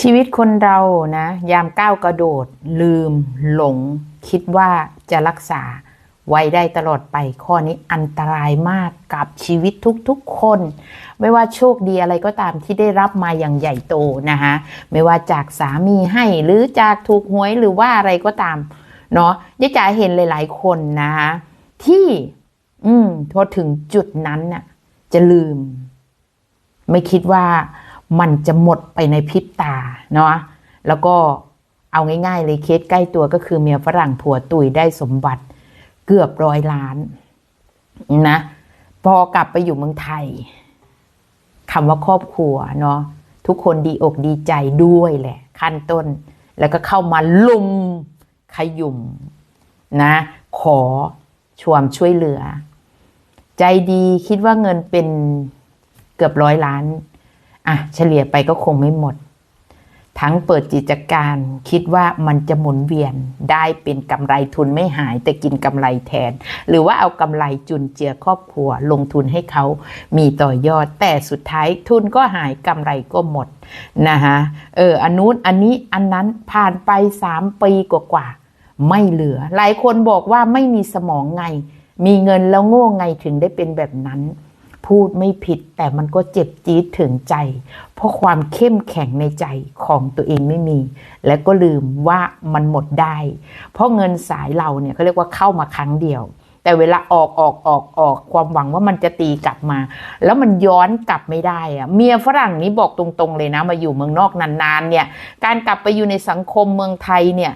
ชีวิตคนเรานะ ยามก้าวกระโดด ลืม หลง คิดว่าจะรักษา ไว้ได้ตลอดไปข้อนี้อันตรายมากกับชีวิตทุกๆคน ไม่ว่าโชคดีอะไรก็ตามที่ได้รับมาอย่างใหญ่โตนะคะไม่ว่าจากสามีให้หรือจากถูกหวยหรือว่าอะไรก็ตามเนาะยายจ๋าเห็นหลาย ๆ คนนะคะที่ อืมพอถึงจุดนั้นน่ะ จะลืม ไม่คิดว่า มันจะหมดไปในพริบตาเนาะแล้วก็เอาง่ายๆเลยเคสใกล้ตัวก็คือเมียฝรั่งผัวตุยได้สมบัติเกือบร้อยล้านนะพอกลับไปอยู่เมืองไทยคำว่าครอบครัวเนาะทุกคนดีอกดีใจด้วยแหละ ขั้นต้น แล้วก็เข้ามาลุมขยุ่มนะ ขอชวมช่วยเหลือ ใจดีคิดว่าเงินเป็นเกือบร้อยล้าน อะเฉลี่ยไปก็คงไม่หมด ทั้งเปิดกิจการคิดว่ามันจะหมุนเวียนได้เป็นกำไรทุนไม่หายแต่กินกำไรแทน หรือว่าเอากำไรจุนเจือครอบครัว ลงทุนให้เขามีต่อยอด แต่สุดท้ายทุนก็หายกำไรก็หมดนะคะเอออันนู้นอันนี้อันนั้นผ่านไปสามปีกว่าๆไม่เหลือ หลายคนบอกว่าไม่มีสมองไง มีเงินแล้วโง่ไงถึงได้เป็นแบบนั้น พูดไม่ผิด แต่มันก็เจ็บจี๊ดถึงใจ เพราะความเข้มแข็งในใจของตัวเองไม่มี และก็ลืมว่ามันหมดได้ เพราะเงินสายเราเนี่ยเขาเรียกว่าเข้ามาครั้งเดียว แต่เวลาออกออกออกออกความหวังว่ามันจะตีกลับมา แล้วมันย้อนกลับไม่ได้อะเมียฝรั่งนี้บอกตรงๆเลยนะ มาอยู่เมืองนอกนานๆเนี่ยการกลับไปอยู่ในสังคมเมืองไทยเนี่ย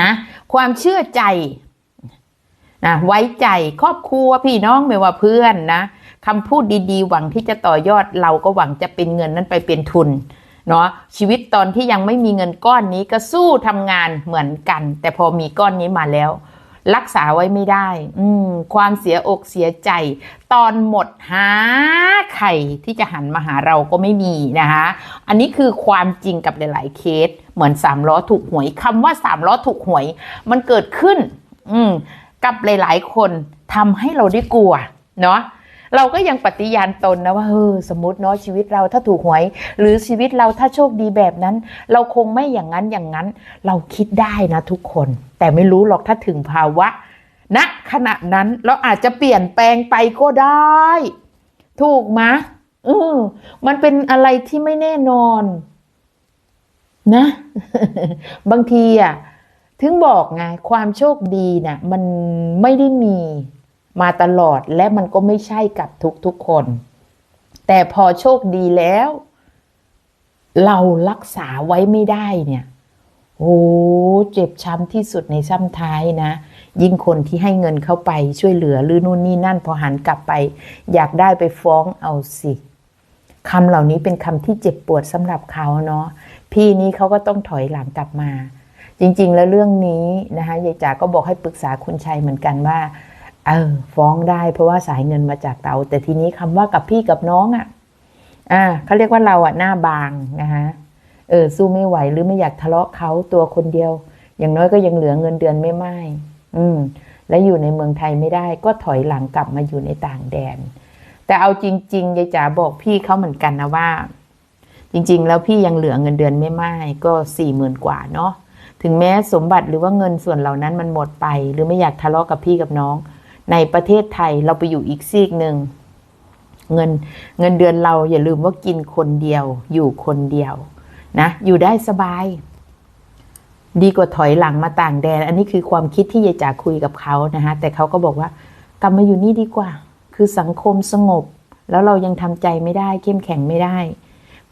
นะความเชื่อใจนะไว้ใจครอบครัวพี่น้องไม่ว่าเพื่อนนะ คำพูดดีๆ หวังที่จะต่อยอดเราก็หวังจะเป็นเงินนั้นไปเป็นทุนเนาะชีวิตตอนที่ยังไม่มีเงินก้อนนี้ก็สู้ทำงานเหมือนกัน แต่พอมีก้อนนี้มาแล้ว รักษาไว้ไม่ได้ อืความเสียอกเสียใจ ตอนหมดหาไข่ที่จะหันมาหาเราก็ไม่มีนะคะอันนี้คือความจริงกับหลาย ๆ เคส เหมือนสามล้อถูกหวยคำว่าสามล้อถูกหวย มันเกิดขึ้น อืกับหลาย ๆ คนทำให้เราได้กลัว เนาะ เราก็ยังปฏิญาณตนนะว่าเออสมมติเนาะชีวิตเราถ้าถูกหวย หรือชีวิตเราถ้าโชคดีแบบนั้น เราคงไม่อย่างนั้นอย่างนั้น เราคิดได้นะทุกคน แต่ไม่รู้หรอกถ้าถึงภาวะณนะขณะนั้นเราอาจจะเปลี่ยนแปลงไปก็ได้ ถูกไหมเออมันเป็นอะไรที่ไม่แน่นอน นะ บางทีอะ ถึงบอกไง ความโชคดีน่ะ มันไม่ได้มี มาตลอดและมันก็ไม่ใช่กับทุกๆคน แต่พอโชคดีแล้ว เรารักษาไว้ไม่ได้เนี่ยโอ้เจ็บช้ำที่สุดในซ้ำท้ายนะ ยิ่งคนที่ให้เงินเข้าไปช่วยเหลือหรือนู่นนี่นั่นพอหันกลับไป อยากได้ไปฟ้องเอาสิคำเหล่านี้เป็นคำที่เจ็บปวดสำหรับเขาเนาะพี่นี้เขาก็ต้องถอยหลังกลับมา จริง ๆ แล้วเรื่องนี้นะคะยายจ๋าก็บอกให้ปรึกษาคุณชัยเหมือนกันว่า เออฟ้องได้เพราะว่าสายเงินมาจากเรา แต่ทีนี้คำว่ากับพี่กับน้องอะ่ะอ่าเขาเรียกว่าเราอะ่ะหน้าบางนะคะเออสู้ไม่ไหวหรือไม่อยากทะเลาะเขาตัวคนเดียว อย่างน้อยก็ยังเหลือเงินเดือนไม่ไม่อืม และอยู่ในเมืองไทยไม่ได้ก็ถอยหลังกลับมาอยู่ในต่างแดน แต่เอาจริงๆยายจ๋าบอกพี่เขาเหมือนกันนะว่า จริง ๆ แล้วพี่ยังเหลือเงินเดือนไม่ไม่ก็สี่หมื่นกว่าเนาะถึงแม้สมบัติหรือว่าเงินส่วนเหล่านั้นมันหมดไป หรือไม่อยากทะเลาะกับพี่กับน้อง ในประเทศไทยเราไปอยู่อีกซีกหนึ่งเงินเงินเดือนเราอย่าลืมว่ากินคนเดียว อยู่คนเดียวนะอยู่ได้สบาย ดีกว่าถอยหลังมาต่างแดน อันนี้คือความคิดที่ยายจ๋าคุยกับเขานะคะแต่เขาก็บอกว่ากลับมาอยู่นี่ดีกว่า คือสังคมสงบ แล้วเรายังทำใจไม่ได้ เข้มแข็งไม่ได้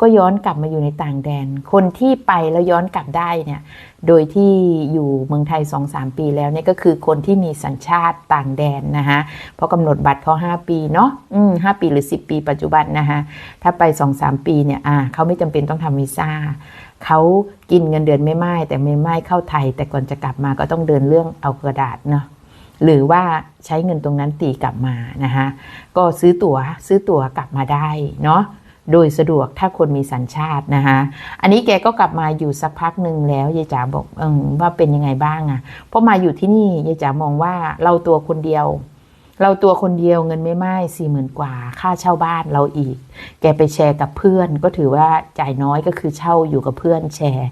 ก็ย้อนกลับมาอยู่ในต่างแดน คนที่ไปแล้วย้อนกลับได้เนี่ยโดยที่อยู่เมืองไทย 2-3 ปีแล้วเนี่ยก็คือคนที่มีสัญชาติต่างแดนนะคะเพราะกำหนดบัตรเขา 5 ปีเนาะอืม5ปีหรือ 10 ปีปัจจุบันนะคะถ้าไป 2-3 ปีเนี่ยอ่าเขาไม่จำเป็นต้องทำวีซ่าเขากินเงินเดือนไม่ไม่แต่ไม่ไม่เข้าไทย แต่ก่อนจะกลับมาก็ต้องเดินเรื่องเอากระดาษเนาะหรือว่าใช้เงินตรงนั้นตีกลับมานะคะก็ซื้อตั๋วซื้อตั๋วกลับมาได้เนาะ โดยสะดวกถ้าคนมีสัญชาตินะคะอันนี้แกก็กลับมาอยู่สักพักหนึ่งแล้วยายจ๋าบอกเออว่าเป็นยังไงบ้างอะ่ะเพราะมาอยู่ที่นี่ยายจ๋ามองว่าเราตัวคนเดียว เราตัวคนเดียวเงินไม่ไม้สี่หมื่นกว่า ค่าเช่าบ้านเราอีก แกไปแชร์กับเพื่อน ก็ถือว่าจ่ายน้อยก็คือเช่าอยู่กับเพื่อนแชร์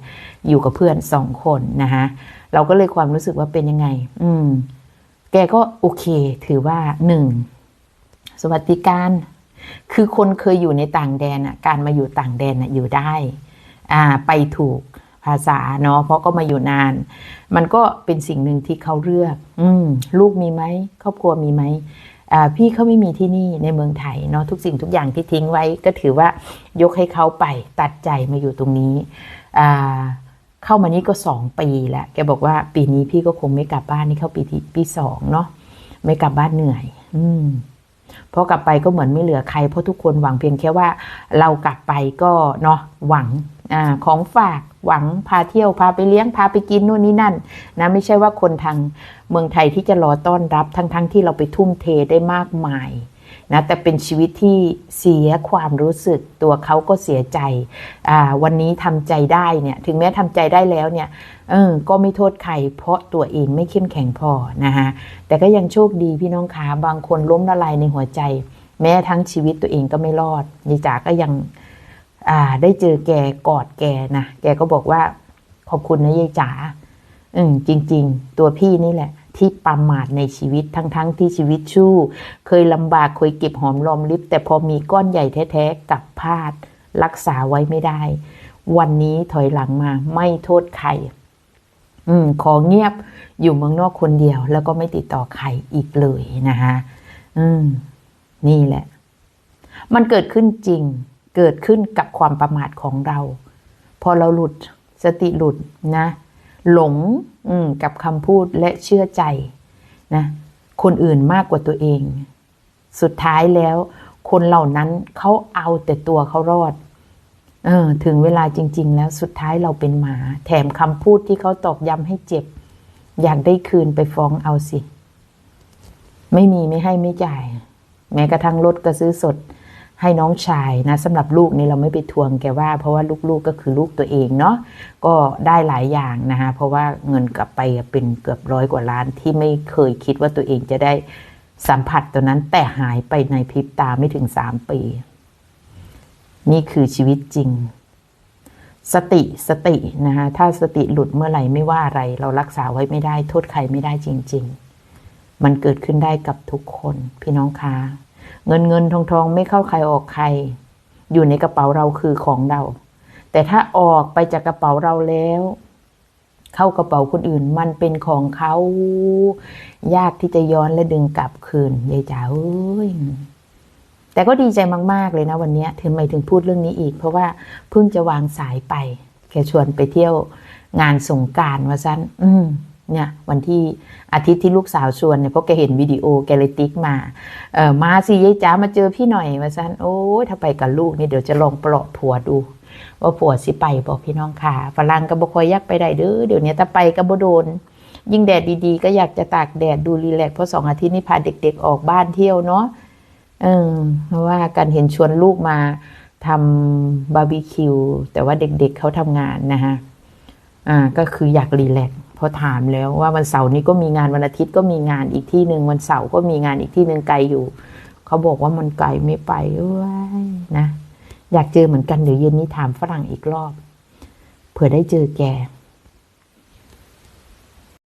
อยู่กับเพื่อนสองคนนะคะเราก็เลยความรู้สึกว่าเป็นยังไง อืม แกก็โอเค ถือว่าหนึ่งสวัสดิการ คือคนเคยอยู่ในต่างแดนอะการมาอยู่ต่างแดนอะอยู่ได้อ่าไปถูกภาษาเนาะเพราะก็มาอยู่นาน มันก็เป็นสิ่งหนึ่งที่เขาเลือก อืมลูกมีไหมครอบครัวมีไหมพี่เขาไม่มีที่นี่ในเมืองไทยเนาะทุกสิ่งทุกอย่างที่ทิ้งไว้ก็ถือว่ายกให้เขาไปตัดใจมาอยู่ตรงนี้เข้ามานี่ก็สองปีแล้วแกบอกว่าปีนี้พี่ก็คงไม่กลับบ้านนี่เข้าปีที่ปีสองเนาะไม่กลับบ้านเหนื่อย อืม เพราะกลับไปก็เหมือนไม่เหลือใครเพราะทุกคนหวังเพียงแค่ว่าเรากลับไปก็เนาะหวังอของฝากหวังพาเที่ยวพาไปเลี้ยงพาไปกินนู่นนี่นั่นนะไม่ใช่ว่าคนทางเมืองไทยที่จะรอต้อนรับทั้งๆทที่เราไปทุ่มเทได้มากมาย นะแต่เป็นชีวิตที่เสียความรู้สึกตัวเขาก็เสียใจวันนี้ทำใจได้เนี่ยถึงแม้ทำใจได้แล้วเนี่ยเออก็ไม่โทษใครเพราะตัวเองไม่เข้มแข็งพอนะคะแต่ก็ยังโชคดีพี่น้องขาบางคนล้มละลายในหัวใจ แม้ทั้งชีวิตตัวเองก็ไม่รอดยายจ๋าก็ยังได้เจอแกกอดแกนะแกก็บอกว่าขอบคุณนะยายจ๋าอืมจริง ๆ ตัวพี่นี่แหละที่ประมาทในชีวิตทั้งๆทที่ชีวิตชู้ เคยลำบากเคยเก็บหอมรอมริบแต่พอมีก้อนใหญ่แท้ๆกับพลาด รักษาไว้ไม่ได้ วันนี้ถอยหลังมาไม่โทษใครอืมขอเงียบอยู่เมืองนอกคนเดียว แล้วก็ไม่ติดต่อใครอีกเลยนะคะอืม นี่แหละ มันเกิดขึ้นจริง เกิดขึ้นกับความประมาทของเรา พอเราหลุดสติหลุดนะ หลงกับคำพูดและเชื่อใจนะคนอื่นมากกว่าตัวเอง สุดท้ายแล้ว คนเหล่านั้นเขาเอาแต่ตัวเขารอดเออถึงเวลาจริง ๆ แล้วสุดท้ายเราเป็นหมา แถมคำพูดที่เขาตอกย้ำให้เจ็บ อยากได้คืนไปฟ้องเอาสิ ไม่มีไม่ให้ไม่จ่าย แม้กระทั่งรถก็ซื้อสด ให้น้องชายนะสำหรับลูกนี่เราไม่ไปทวงแกว่า เพราะว่าลูกๆก็คือลูกตัวเองเนาะก็ได้หลายอย่างนะคะเพราะว่าเงินกลับไปเป็นเกือบร้อยกว่าล้านที่ไม่เคยคิดว่าตัวเองจะได้สัมผัสตัวนั้นแต่หายไปในพริบตาไม่ถึงสามปี นี่คือชีวิตจริง สติสตินะคะถ้าสติหลุดเมื่อไหร่ไม่ว่าอะไร เรารักษาไว้ไม่ได้โทษใครไม่ได้จริง ๆ มันเกิดขึ้นได้กับทุกคนพี่น้องคะ เงินเงินทองทองไม่เข้าใครออกใคร อยู่ในกระเป๋าเราคือของเรา แต่ถ้าออกไปจากกระเป๋าเราแล้ว เข้ากระเป๋าคนอื่นมันเป็นของเขา ยากที่จะย้อนและดึงกลับคืนยายจ๋าเอ้ยแต่ก็ดีใจมาก ๆ เลยนะวันนี้ถึงไม่ถึงพูดเรื่องนี้อีก เพราะว่าเพิ่งจะวางสายไป แกชวนไปเที่ยวงานสงการว่าสั้น อืม เนี่ยวันที่อาทิตย์ที่ลูกสาวชวนเนี่ยเพราะแกเห็นวิดีโอแกเลยติ๊กมาเออมาสิยายจ๋ามาเจอพี่หน่อยว่าสั้นโอ้ยถ้าไปกับลูกนี่เดี๋ยวจะลองปลอบผัวดู ว่าผัวสิไปบอกพี่น้องค่ะฝรั่งก็บ่คอยอยักไปได้เด้อเดี๋ยวนี้ถ้าไปก็บ่โดน ยิ่งแดดดีๆ ก็อยากจะตากแดดดูรีแลกเพราะสองอาทิตย์นี้พาเด็กๆออกบ้านเที่ยวเนาะเออเพราะว่าการเห็นชวนลูกมาทำบาร์บีคิวแต่ว่าเด็กๆเขาทำงานนะคะอ่าก็คืออยากรีแลก พอถามแล้วว่าวันเสาร์นี้ก็มีงานวันอาทิตย์ก็มีงานอีกที่หนึ่งวันเสาร์ก็มีงานอีกที่หนึ่งไกลอยู่ เขาบอกว่ามันไกลไม่ไปเอ้ยนะ อยากเจอเหมือนกันเดี๋ยวเย็นนี้ถามฝรั่งอีกรอบ เผื่อได้เจอแก